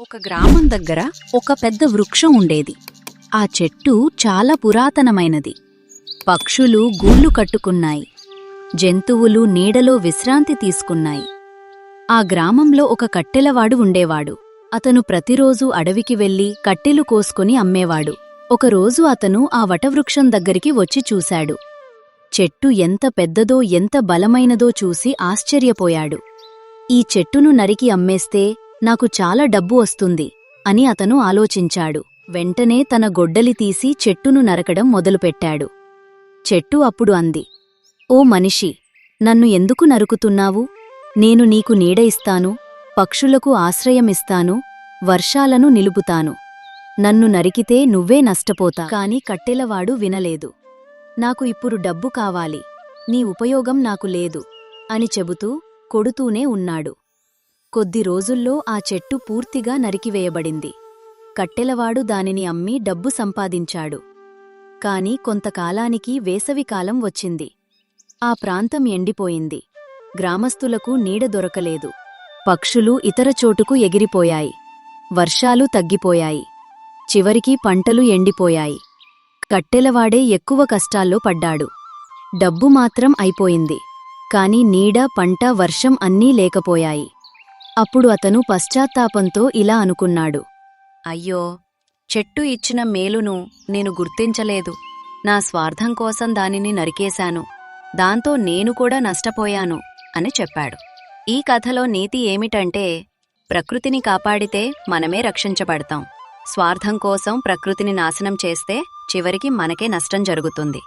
ఒక గ్రామం దగ్గర ఒక పెద్ద వృక్షం ఉండేది. ఆ చెట్టు చాలా పురాతనమైనది. పక్షులు గూళ్ళు కట్టుకున్నాయి. జంతువులు నీడలో విశ్రాంతి తీసుకున్నాయి. ఆ గ్రామంలో ఒక కట్టెలవాడు ఉండేవాడు. అతను ప్రతిరోజూ అడవికి వెళ్ళి కట్టెలు కోసుకుని అమ్మేవాడు. ఒకరోజు అతను ఆ వటవృక్షం దగ్గరికి వచ్చి చూశాడు. చెట్టు ఎంత పెద్దదో ఎంత బలమైనదో చూసి ఆశ్చర్యపోయాడు. ఈ చెట్టును నరికి అమ్మేస్తే నాకు చాలా డబ్బు వస్తుంది అని అతను ఆలోచించాడు. వెంటనే తన గొడ్డలి తీసి చెట్టును నరకడం మొదలుపెట్టాడు. చెట్టు అప్పుడు అంది ఓ మనిషి నన్ను ఎందుకు నరుకుతున్నావు? నేను నీకు నీడ ఇస్తాను పక్షులకు ఆశ్రయమిస్తాను వర్షాలను నిలుపుతాను. నన్ను నరికితే నువ్వే నష్టపోతా కాని కట్టెలవాడు వినలేదు. నాకు ఇప్పుడు డబ్బు కావాలి నీ ఉపయోగం నాకు లేదు అని చెబుతూ కొడుతూనే ఉన్నాడు. కొద్ది రోజుల్లో ఆ చెట్టు పూర్తిగా నరికివేయబడింది. కట్టెలవాడు దానిని అమ్మి డబ్బు సంపాదించాడు. కాని కొంతకాలానికి వేసవికాలం వచ్చింది. ఆ ప్రాంతం ఎండిపోయింది. గ్రామస్తులకు నీడ దొరకలేదు. పక్షులు ఇతర చోటుకు ఎగిరిపోయాయి. వర్షాలు తగ్గిపోయాయి. చివరికి పంటలు ఎండిపోయాయి. కట్టెలవాడే ఎక్కువ కష్టాల్లో పడ్డాడు. డబ్బు మాత్రం అయిపోయింది. కాని నీడ పంట వర్షం అన్నీ లేకపోయాయి. అప్పుడు అతను పశ్చాత్తాపంతో ఇలా అనుకున్నాడు. అయ్యో చెట్టు ఇచ్చిన మేలును నేను గుర్తించలేదు. నా స్వార్థం కోసం దానిని నరికేశాను. దాంతో నేను కూడా నష్టపోయాను అని చెప్పాడు. ఈ కథలో నీతి ఏమిటంటే ప్రకృతిని కాపాడితే మనమే రక్షించబడతాం. స్వార్థం కోసం ప్రకృతిని నాశనం చేస్తే చివరికి మనకే నష్టం జరుగుతుంది.